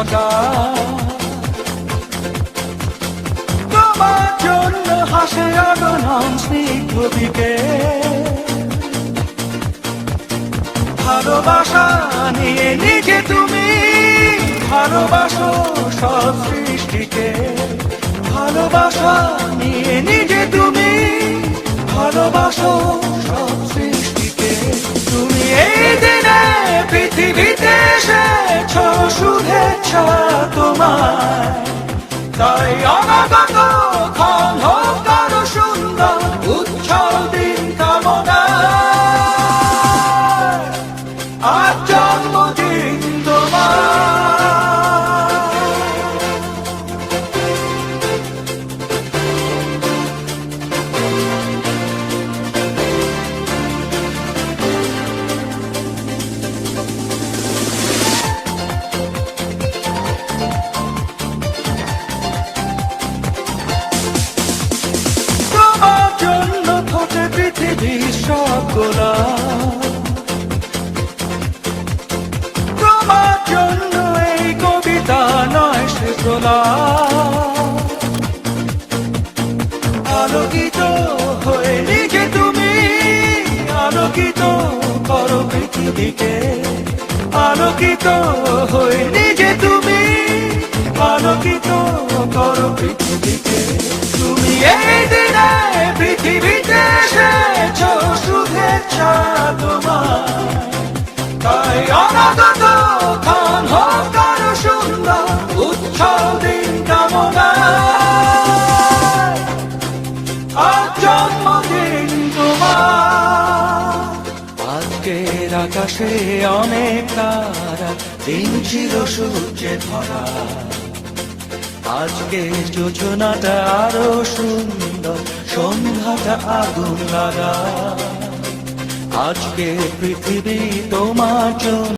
সকাল তোমার জন্য হাসে স্নিগ্ধ দিকে। ভালোবাসা নিয়ে নিজে তুমি, ভালোবাসো সব সৃষ্টিকে। ভালোবাসা নিয়ে নিজে তুমি, ভালোবাসো সব সৃষ্টিকে। তাই অনাগত ক্ষণ এই কবিতা নয় সে গোলাপ আলোকিত হয়ে নিজে তুমি, আলোকিত করো পৃথিবীকে। আলোকিত হয়ে নিজে তুমি, আলোকিত আকাশে অনেক তারা, দিন ছিল সূর্যে ধরা আজকে যোজনাটা আরও সুন্দর, সন্ধ্যাটা আগুন লাগা। আজকে পৃথিবী তোমার জন্য